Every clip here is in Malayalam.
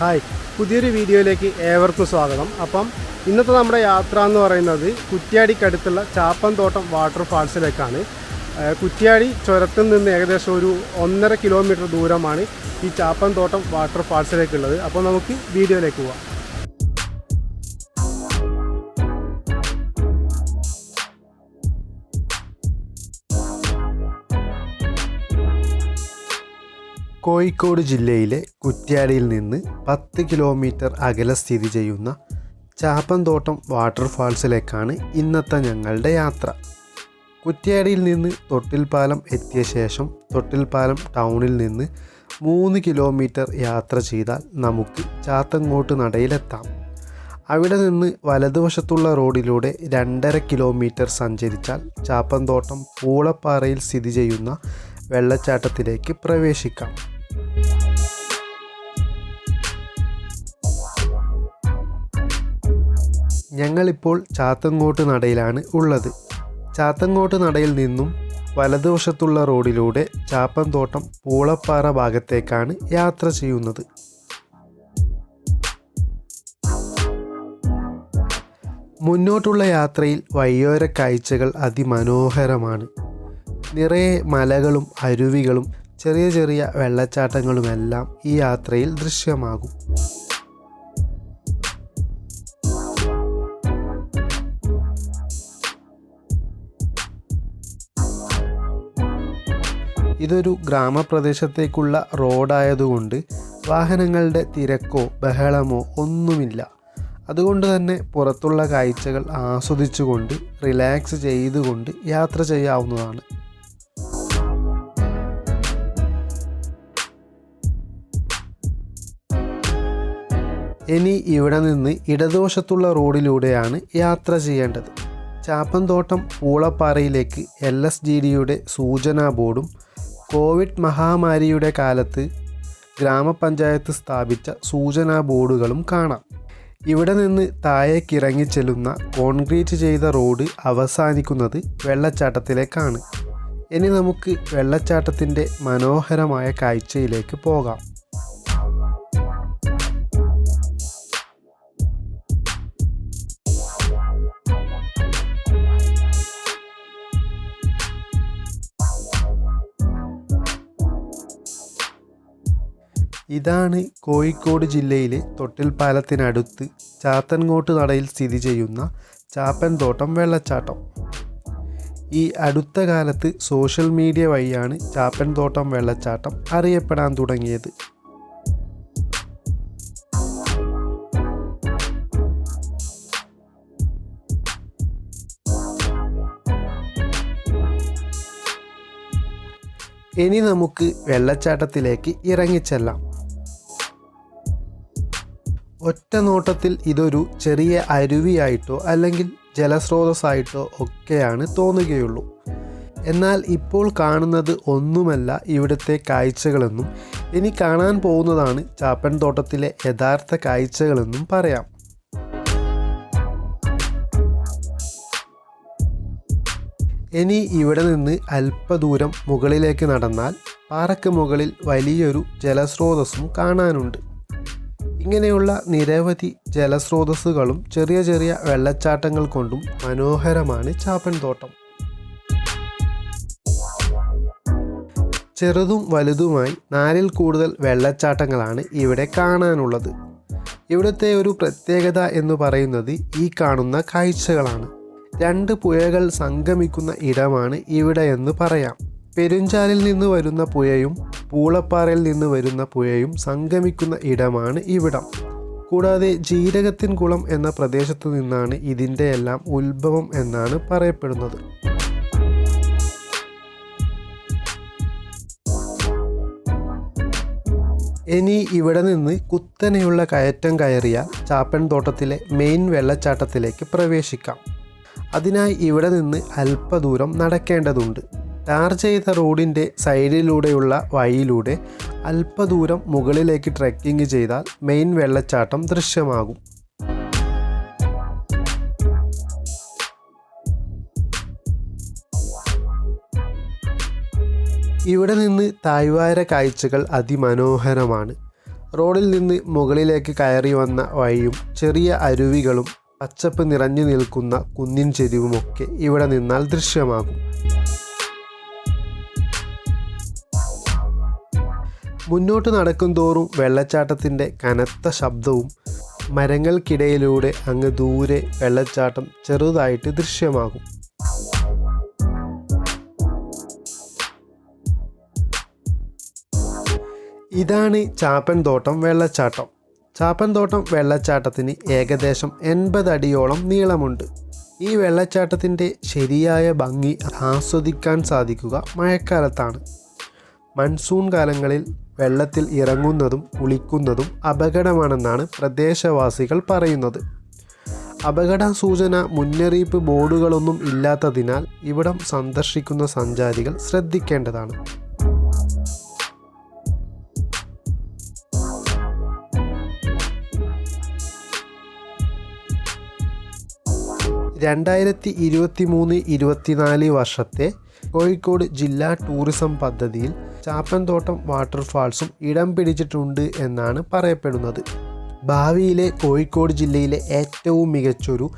ഹായ്. പുതിയൊരു വീഡിയോയിലേക്ക് ഏവർക്കും സ്വാഗതം. അപ്പം ഇന്നത്തെ നമ്മുടെ യാത്ര എന്ന് പറയുന്നത് കുറ്റ്യാടിക്കടുത്തുള്ള ചാപ്പന്തോട്ടം വാട്ടർ ഫാൾസിലേക്കാണ്. ഏഹ് കുറ്റ്യാടി ചുരത്തിൽ നിന്ന് ഏകദേശം ഒരു ഒന്നര കിലോമീറ്റർ ദൂരമാണ് ഈ ചാപ്പന്തോട്ടം വാട്ടർഫാൾസിലേക്കുള്ളത് അപ്പോൾ നമുക്ക് വീഡിയോയിലേക്ക് പോവാം. കോഴിക്കോട് ജില്ലയിലെ കുറ്റ്യാടിയിൽ നിന്ന് പത്ത് കിലോമീറ്റർ അകലെ സ്ഥിതി ചെയ്യുന്ന ചാപ്പന്തോട്ടം വാട്ടർഫാൾസിലേക്കാണ് ഇന്നത്തെ ഞങ്ങളുടെ യാത്ര. കുറ്റ്യാടിയിൽ നിന്ന് തൊട്ടിൽപ്പാലം എത്തിയ ശേഷം തൊട്ടിൽപ്പാലം ടൗണിൽ നിന്ന് മൂന്ന് കിലോമീറ്റർ യാത്ര ചെയ്താൽ നമുക്ക് ചാത്തങ്ങോട്ട് നടയിലെത്താം. അവിടെ നിന്ന് വലതുവശത്തുള്ള റോഡിലൂടെ രണ്ടര കിലോമീറ്റർ സഞ്ചരിച്ചാൽ ചാപ്പന്തോട്ടം പൂളപ്പാറയിൽ സ്ഥിതി ചെയ്യുന്ന വെള്ളച്ചാട്ടത്തിലേക്ക് പ്രവേശിക്കാം. ഞങ്ങളിപ്പോൾ ചാത്തങ്ങോട്ട് നടയിലാണ് ഉള്ളത്. ചാത്തങ്ങോട്ട് നടയിൽ നിന്നും വലതുവശത്തുള്ള റോഡിലൂടെ ചാപ്പന്തോട്ടം പൂളപ്പാറ ഭാഗത്തേക്കാണ് യാത്ര ചെയ്യുന്നത്. മുന്നോട്ടുള്ള യാത്രയിൽ വയ്യോര കാഴ്ചകൾ അതിമനോഹരമാണ്. നിറയെ മലകളും അരുവികളും ചെറിയ ചെറിയ വെള്ളച്ചാട്ടങ്ങളുമെല്ലാം ഈ യാത്രയിൽ ദൃശ്യമാകും. ഇതൊരു ഗ്രാമപ്രദേശത്തേക്കുള്ള റോഡായതുകൊണ്ട് വാഹനങ്ങളുടെ തിരക്കോ ബഹളമോ ഒന്നുമില്ല. അതുകൊണ്ട് തന്നെ പുറത്തുള്ള കാഴ്ചകൾ ആസ്വദിച്ചുകൊണ്ട് റിലാക്സ് ചെയ്തുകൊണ്ട് യാത്ര ചെയ്യാവുന്നതാണ്. ഇനി ഇവിടെ നിന്ന് ഇടതുവശത്തുള്ള റോഡിലൂടെയാണ് യാത്ര ചെയ്യേണ്ടത്. ചാപ്പന്തോട്ടം പൂളപ്പാറയിലേക്ക് എൽ എസ് ജി ഡിയുടെ സൂചനാ ബോർഡും കോവിഡ് മഹാമാരിയുടെ കാലത്ത് ഗ്രാമപഞ്ചായത്ത് സ്ഥാപിച്ച സൂചനാ ബോർഡുകളും കാണാം. ഇവിടെ നിന്ന് താഴേക്കിറങ്ങി ചെല്ലുന്ന കോൺക്രീറ്റ് ചെയ്ത റോഡ് അവസാനിക്കുന്നത് വെള്ളച്ചാട്ടത്തിലേക്കാണ്. ഇനി നമുക്ക് വെള്ളച്ചാട്ടത്തിന്റെ മനോഹരമായ കാഴ്ചയിലേക്ക് പോകാം. ഇതാണ് കോഴിക്കോട് ജില്ലയിലെ തൊട്ടിൽപ്പാലത്തിനടുത്ത് ചാത്തൻകോട്ട് നടയിൽ സ്ഥിതി ചെയ്യുന്ന ചാപ്പൻ തോട്ടം വെള്ളച്ചാട്ടം. ഈ അടുത്ത കാലത്ത് സോഷ്യൽ മീഡിയ വഴിയാണ് ചാപ്പൻ തോട്ടം വെള്ളച്ചാട്ടം അറിയപ്പെടാൻ തുടങ്ങിയത്. ഇനി നമുക്ക് വെള്ളച്ചാട്ടത്തിലേക്ക് ഇറങ്ങിച്ചെല്ലാം. ഒറ്റ നോട്ടത്തിൽ ഇതൊരു ചെറിയ അരുവിയായിട്ടോ അല്ലെങ്കിൽ ജലസ്രോതസ്സായിട്ടോ ഒക്കെയാണ് തോന്നുകയുള്ളൂ. എന്നാൽ ഇപ്പോൾ കാണുന്നത് ഒന്നുമല്ല ഇവിടുത്തെ കാഴ്ചകളെന്നും ഇനി കാണാൻ പോകുന്നതാണ് ചാപ്പൻ തോട്ടത്തിലെ യഥാർത്ഥ കാഴ്ചകളെന്നും പറയാം. ഇനി ഇവിടെ നിന്ന് അല്പദൂരം മുകളിലേക്ക് നടന്നാൽ പാറയ്ക്ക് മുകളിൽ വലിയൊരു ജലസ്രോതസ്സും കാണാനുണ്ട്. ഇങ്ങനെയുള്ള നിരവധി ജലസ്രോതസ്സുകളും ചെറിയ ചെറിയ വെള്ളച്ചാട്ടങ്ങൾ കൊണ്ടും മനോഹരമാണ് ചാപ്പൻ തോട്ടം. ചെറുതും വലുതുമായി നാലിൽ കൂടുതൽ വെള്ളച്ചാട്ടങ്ങളാണ് ഇവിടെ കാണാനുള്ളത്. ഇവിടുത്തെ ഒരു പ്രത്യേകത എന്ന് പറയുന്നത് ഈ കാണുന്ന കാഴ്ചകളാണ്. രണ്ട് പുഴകൾ സംഗമിക്കുന്ന ഇടമാണ് ഇവിടെ എന്ന് പറയാം. പെരുഞ്ചാലിൽ നിന്ന് വരുന്ന പുഴയും പൂളപ്പാറയിൽ നിന്ന് വരുന്ന പുഴയും സംഗമിക്കുന്ന ഇടമാണ് ഇവിടം. കൂടാതെ ജീരകത്തിൻ കുളം എന്ന പ്രദേശത്തു നിന്നാണ് ഇതിന്റെ എല്ലാം ഉത്ഭവം എന്നാണ് പറയപ്പെടുന്നത്. ഇനി ഇവിടെ നിന്ന് കുത്തനെയുള്ള കയറ്റം കയറിയ ചാപ്പൻ തോട്ടത്തിലെ മെയിൻ വെള്ളച്ചാട്ടത്തിലേക്ക് പ്രവേശിക്കാം. അതിനായി ഇവിടെ നിന്ന് അല്പദൂരം നടക്കേണ്ടതുണ്ട്. ടാർ ചെയ്ത റോഡിന്റെ സൈഡിലൂടെയുള്ള വഴിയിലൂടെ അല്പദൂരം മുകളിലേക്ക് ട്രെക്കിംഗ് ചെയ്താൽ മെയിൻ വെള്ളച്ചാട്ടം ദൃശ്യമാകും. ഇവിടെ നിന്ന് തായ്വാര കാഴ്ചകൾ അതിമനോഹരമാണ്. റോഡിൽ നിന്ന് മുകളിലേക്ക് കയറി വന്ന വഴിയും ചെറിയ അരുവികളും പച്ചപ്പ് നിറഞ്ഞു നിൽക്കുന്ന കുന്നിൻ ചെരിവുമൊക്കെ ഇവിടെ നിന്നാൽ ദൃശ്യമാകും. മുന്നോട്ട് നടക്കും തോറും വെള്ളച്ചാട്ടത്തിന്റെ കനത്ത ശബ്ദവും മരങ്ങൾക്കിടയിലൂടെ അങ്ങ് ദൂരെ വെള്ളച്ചാട്ടം ചെറുതായിട്ട് ദൃശ്യമാകും. ഇതാണ് ചാപ്പൻ തോട്ടം വെള്ളച്ചാട്ടം. ചാപ്പൻ തോട്ടം വെള്ളച്ചാട്ടത്തിന് ഏകദേശം എൺപത് അടിയോളം നീളമുണ്ട്. ഈ വെള്ളച്ചാട്ടത്തിന്റെ ശരിയായ ഭംഗി ആസ്വദിക്കാൻ സാധിക്കുക മഴക്കാലത്താണ്. മൺസൂൺ കാലങ്ങളിൽ വെള്ളത്തിൽ ഇറങ്ങുന്നതും കുളിക്കുന്നതും അപകടമാണെന്നാണ് പ്രദേശവാസികൾ പറയുന്നത്. അപകട സൂചന മുന്നറിയിപ്പ് ബോർഡുകളൊന്നും ഇല്ലാത്തതിനാൽ ഇവിടം സന്ദർശിക്കുന്ന സഞ്ചാരികൾ ശ്രദ്ധിക്കേണ്ടതാണ്. രണ്ടായിരത്തി ഇരുപത്തി മൂന്ന് ഇരുപത്തിനാല് വർഷത്തെ കോഴിക്കോട് ജില്ലാ ടൂറിസം പദ്ധതിയിൽ ചാപ്പൻതോട്ടം വാട്ടർഫാൾസും ഇടം പിടിച്ചിട്ടുണ്ട് എന്നാണ് പറയപ്പെടുന്നത്. ഭാവിയിലെ കോഴിക്കോട് ജില്ലയിലെ ഏറ്റവും മികച്ചൊരു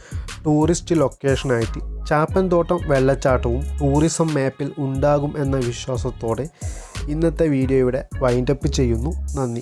ടൂറിസ്റ്റ് ലൊക്കേഷനായിട്ട് ചാപ്പൻതോട്ടം വെള്ളച്ചാട്ടവും ടൂറിസം മാപ്പിൽ ഉണ്ടാകും എന്ന വിശ്വാസത്തോടെ ഇന്നത്തെ വീഡിയോ ഇവിടെ വൈൻഡപ്പ് ചെയ്യുന്നു. നന്ദി.